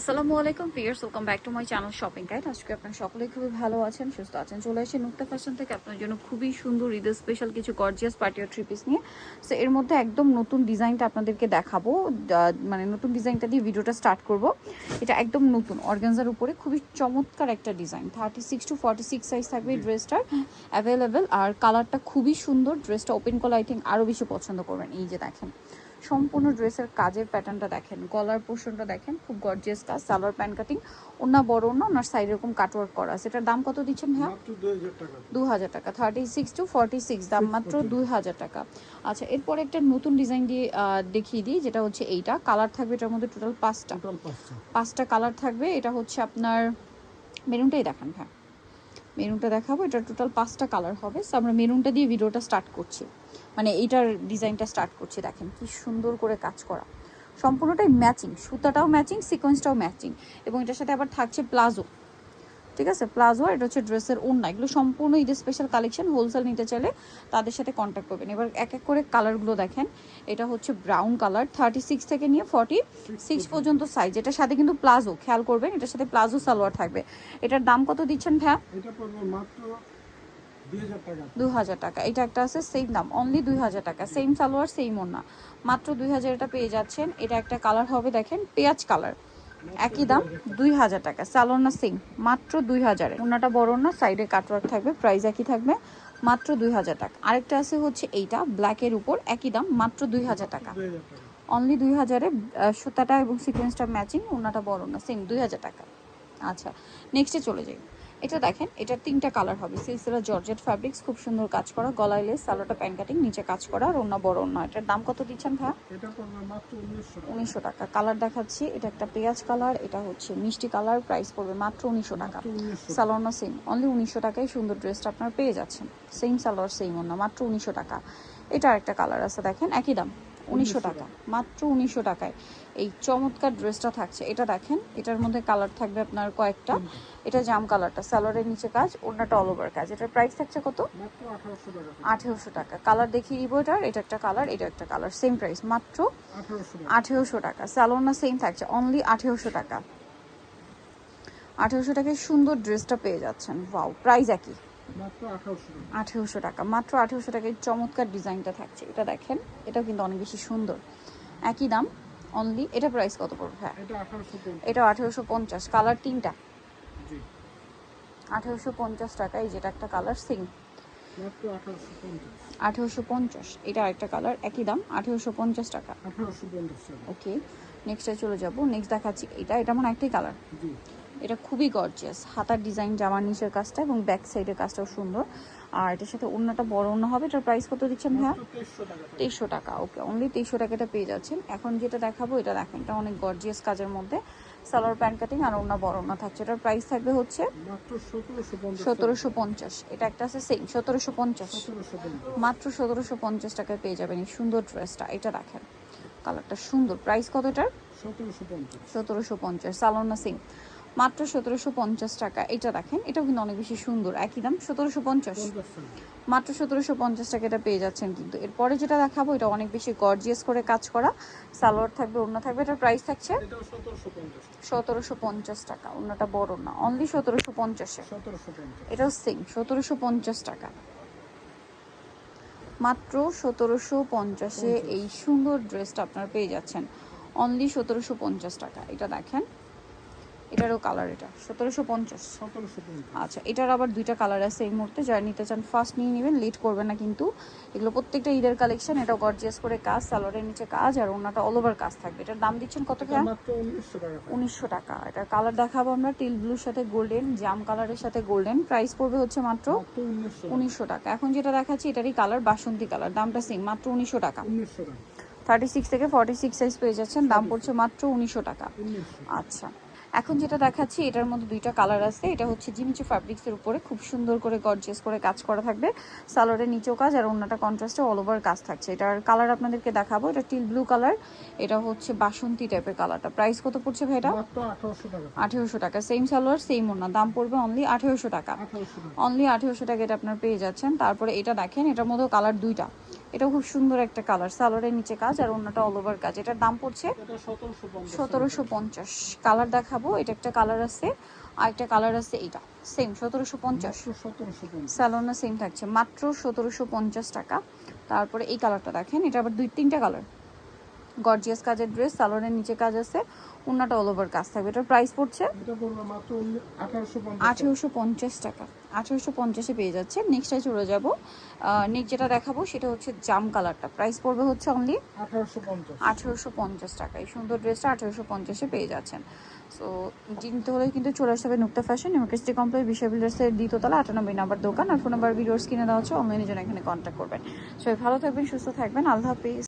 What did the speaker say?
আসসালামু আলাইকুম pears welcome back to my channel shopping guide আজকে আপনার সকলেই খুবই ভালো আছেন, সুস্থ আছেন। চলে এসে নুক্তা ফ্যাশন থেকে। আপনার জন্য খুবই সুন্দর, ঈদের স্পেশাল কিছু গর্জিয়াস পার্টি থ্রি পিস নিয়ে। সো এর মধ্যে একদম নতুন ডিজাইনটা আপনাদেরকে দেখাবো। মানে নতুন ডিজাইনটা দিয়ে ভিডিওটা স্টার্ট করব। এটা একদম নতুন অর্গানজার উপরে। খুবই চমৎকার একটা design. Thirty six to forty six size থাকবে এই ড্রেসটার অ্যাভেলেবেল আর কালারটা খুবই সুন্দর। ড্রেসটা ওপেন করলে আই থিঙ্ক আরও বেশি পছন্দ করবেন। এই যে দেখেন। সম্পূর্ণ ড্রেসের কাজের প্যাটার্নটা দেখেন। গলার পোর্শনটা দেখেন খুব গর্জিয়াস কাজ সালোয়ার প্যান্ট কাটিং ওনা বড় ওনা ওনার সাইড এরকম কাটওয়ার্ক করা সেটার দাম কত দিচ্ছেন হ্যাঁ দু হাজার টাকা। Thirty six to forty six দাম মাত্র দুই হাজার টাকা। আচ্ছা এরপর একটা নতুন ডিজাইন দিয়ে দেখিয়ে দিই যেটা হচ্ছে এইটা। কালার থাকবে এটার মধ্যে টোটাল পাঁচটা। পাঁচটা। কালার থাকবে। এটা হচ্ছে আপনার মেরুনটাই দেখান হ্যাঁ মেরুনটা দেখাবো এটা টোটাল পাঁচটা কালার হবে। সো আমরা মেরুনটা দিয়ে ভিডিওটা স্টার্ট করছি। মানে এইটার ডিজাইনটা স্টার্ট করছি, দেখেন কি সুন্দর করে কাজ করা। সম্পূর্ণটাই ম্যাচিং সুতাটাও ম্যাচিং সিকোয়েন্সটাও ম্যাচিং এবং এটার সাথে আবার থাকছে প্লাজো ঠিক আছে? প্লাজো আর এটা হচ্ছে ড্রেসের ওড়না। এগুলো সম্পূর্ণ ঈদের স্পেশাল কালেকশন হোলসেল নিতে চাইলে তাদের সাথে কন্ট্যাক্ট করবেন। এবার এক এক করে কালারগুলো দেখেন। এটা হচ্ছে ব্রাউন কালার থার্টি সিক্স থেকে নিয়ে ফর্টি সিক্স পর্যন্ত সাইজ এটার সাথে কিন্তু প্লাজো খেয়াল করবেন এটার সাথে প্লাজো সালোয়ার থাকবে। এটার দাম কত দিচ্ছেন ভ্যা দুই হাজার টাকা। এটা একটা আছে সেম দাম অনলি দুই হাজার টাকা। সেম সালোয়ার সেম ওড়না। মাত্র দুই হাজার এটা পেয়ে যাচ্ছেন। এটা একটা কালার হবে দেখেন পেঁয়াজ কালার একই দাম দুই হাজার টাকা। সালোনা সিং মাত্র দুই হাজারে ওনাটা বড় না সাইডে কাটওয়ার্ক থাকবে প্রাইস একই থাকবে, মাত্র দুই হাজার টাকা। আরেকটা আছে হচ্ছে এইটা ব্ল্যাকের উপর, একই দাম, মাত্র দুই হাজার টাকা। অনলি দুই হাজারে সুতাটা এবং সিকোয়েন্সটা ম্যাচিং ওনাটা বড় না সেম দুই হাজার টাকা। আচ্ছা নেক্সটে চলে যাই। এটা দেখেন এটার তিনটা কালার হবে। সিলসিলা জর্জেট ফ্যাব্রিক্স খুব সুন্দর কাজ করা গলায় লেস সালোটা প্যান্ট কাটিং নিচে কাজ করা আর অন্য বড় অন্য এটার দাম কত দিচ্ছেন ভাই এটা উনিশশো টাকা। কালার দেখাচ্ছি এটা একটা পেঁয়াজ কালার এটা হচ্ছে মিষ্টি কালার প্রাইস পড়বে মাত্র উনিশশো টাকা। মাত্র উনিশশো সালোয়ার না সেম অনলি উনিশশো টাকায় সুন্দর ড্রেসটা আপনারা পেয়ে যাচ্ছেন। সেম সালোয়ার সেম অন্য মাত্র উনিশশো টাকা। এটা একটা কালার আছে দেখেন একই দাম। উনিশশো টাকা। মাত্র উনিশশো টাকায়। এই চমৎকার ড্রেসটা থাকছে। এটা দেখেন, এটার মধ্যে কালার থাকবে আপনার কয়েকটা। এটা জাম কালারটা স্যালোয়ারের নিচে কাজ ওনাটা অল ওভার কাজ। এটার প্রাইস থাকছে কত? আঠারোশো টাকা। কালার দেখিয়ে দিব এটার, এটা একটা কালার এটা একটা কালার সেম প্রাইস মাত্র আঠেরোশো টাকা। সালোয়ার না সেম থাকছে অনলি আঠেরোশো টাকা। আঠেরোশো টাকায় সুন্দর ড্রেসটা পেয়ে যাচ্ছেন। ওয়াও প্রাইস একই। আঠারোশো টাকা। টাকা। মাত্র আঠেরোশো টাকায় চমৎকার ডিজাইনটা থাকছে। এটা দেখেন এটাও কিন্তু অনেক বেশি সুন্দর। একই দাম অনলি এটা প্রাইস কত পড়বে হ্যাঁ এটা আঠারোশো পঞ্চাশ। কালার তিনটা। আঠেরোশো পঞ্চাশ টাকায় যেটা একটা কালার সেম আঠারোশো পঞ্চাশ। এটা আরেকটা কালার একই দাম আঠেরোশো পঞ্চাশ টাকা। ওকে নেক্সটে চলে যাব। নেক্সট দেখাচ্ছি এটা। এটা মনে একটাই কালার এটা খুবই গর্জিয়াস হাতার ডিজাইন জামার নিচের কাজটা এবং ব্যাক সাইডের কাজটাও সুন্দর। আর এটার সাথে অন্যটা বড় অন্য হবে এটার প্রাইস কত দিচ্ছেন ভাইয়া? তেইশশো টাকা। ওকে অনলি তেইশশো টাকাটা পেয়ে যাচ্ছেন। এখন যেটা দেখাবো এটা দেখেন এটা অনেক গর্জিয়াস কাজের মধ্যে। সালোয়ার প্যান্ট কাটিং আর অন্য বড় অন্য থাকছে। এটার প্রাইস থাকবে হচ্ছে সতেরোশো পঞ্চাশ এটা একটা আছে সেম সতেরোশো পঞ্চাশ। মাত্র সতেরোশো পঞ্চাশ টাকায় পেয়ে যাবেন এই সুন্দর ড্রেসটা এটা দেখেন কালারটা সুন্দর। প্রাইস কত এটার? সতেরোশো পঞ্চাশ। সতেরোশো পঞ্চাশ সালোনা সিং মাত্র সতেরোশো পঞ্চাশ টাকা। এটা দেখেন এটাও কিন্তু অনেক বেশি সুন্দর। একই দাম সতেরোশো পঞ্চাশ। মাত্র সতেরোশো পঞ্চাশ টাকা এটা পেয়ে যাচ্ছেন কিন্তু। এরপরে যেটা দেখাবো এটা অনেক বেশি গর্জিয়াস করে কাজ করা। সালোয়ার থাকবে অন্য থাকবে এটার প্রাইস থাকছে সতেরোশো পঞ্চাশ টাকা। অন্যটা বড় না অনলি সতেরোশো পঞ্চাশ এটাও সেম সতেরোশো পঞ্চাশ টাকা। মাত্র সতেরোশো পঞ্চাশে এই সুন্দর ড্রেসটা আপনারা পেয়ে যাচ্ছেন। অনলি সতেরোশো পঞ্চাশ টাকা। এটা দেখেন এটারও কালার এটা সতেরোশো পঞ্চাশ। আচ্ছা এটার আবার দুইটা কালার আছে এই মুহূর্তে যারা নিতে চান ফার্স্ট নিয়ে নেবেন লেট করবে না কিন্তু। এগুলো প্রত্যেকটা ঈদের কালেকশন এটা গর্জিয়াস করে কাজ সালোয়ারের নিচে কাজ আর ওনাটা অল ওভার কাজ থাকবে। এটার দাম দিচ্ছেন কত উনিশশো টাকা। এটার কালার দেখাবো আমরা টিল ব্লুর সাথে গোল্ডেন জাম কালারের সাথে গোল্ডেন প্রাইস পড়বে হচ্ছে মাত্র উনিশশো টাকা। এখন যেটা দেখাচ্ছি এটারই কালার বাসন্তী কালার দামটা সেম মাত্র উনিশশো টাকা। থার্টি সিক্স থেকে ফর্টি সিক্স সাইজ পেয়ে যাচ্ছেন দাম পড়ছে মাত্র উনিশশো টাকা। আচ্ছা। এখন যেটা দেখাচ্ছি এটার মধ্যে দুইটা কালার আছে। এটা হচ্ছে জিমিচু ফ্যাব্রিক্সের উপরে খুব সুন্দর করে গর্জিয়াস করে কাজ করা থাকবে। সালোয়ারের নিচেও কাজ আর অন্যটা কন্ট্রাস্টে অল ওভার কাজ থাকছে। এটার কালার আপনাদেরকে দেখাবো। এটা টিল ব্লু কালার এটা হচ্ছে বাসন্তী টাইপের কালারটা প্রাইস কত পড়ছে ভাই এটা? আঠারোশো টাকা। সেম সালোয়ার সেম ওনা দাম পড়বে অনলি আঠেরোশো টাকা। আঠারোশো টাকা। অনলি আঠেরোশো টাকা এটা আপনার পেয়ে যাচ্ছেন। তারপরে এটা দেখেন এটার মধ্যেও কালার দুইটা। এটাও খুব সুন্দর একটা কালার সালোয়ারের নিচে কাজ আর অন্যটা অল ওভার কাজ। এটার দাম পড়ছে সতেরোশো পঞ্চাশ। কালার দেখাবো এটা একটা কালার আছে আর একটা কালার আছে এটা সেম সতেরোশো পঞ্চাশ। সতেরোশো পঞ্চাশ। স্যালোনা সেম থাকছে মাত্র সতেরোশো পঞ্চাশ টাকা। তারপরে এই কালারটা দেখেন এটা আবার দুই তিনটা কালার। গর্জিয়াস কাজের ড্রেস সালোয়ারের নিচে কাজ আছে অন্যটা অল ওভার কাজ থাকবে। এটার প্রাইস পড়ছে আঠারোশো পঞ্চাশ টাকা। আঠেরোশো পঞ্চাশে পেয়ে যাচ্ছে। নেক্সটটায় চলে যাব। নেক্সট যেটা দেখাবো সেটা হচ্ছে জাম কালারটা। প্রাইস পড়বে হচ্ছে অনলি আঠারোশো পঞ্চাশ আঠেরোশো পঞ্চাশ টাকা। এই সুন্দর ড্রেসটা আঠেরোশো পঞ্চাশে পেয়ে যাচ্ছেন। সো কিনতে হলে কিন্তু চলে আসতে হবে নুক্তা ফ্যাশন ইউনিভার্সিটি কমপ্লেক্স বিশ্ব বিল্ডার্সের দ্বিতীয়তলা আটানব্বই নাম্বার দোকান। আর ফোন নাম্বার ভিডিওস কিনে দেওয়া হচ্ছে অনলাইনে জন্য এখানে কন্ট্যাক্ট করবেন। সবাই ভালো থাকবেন সুস্থ থাকবেন। আল্লাহ হাফিজ।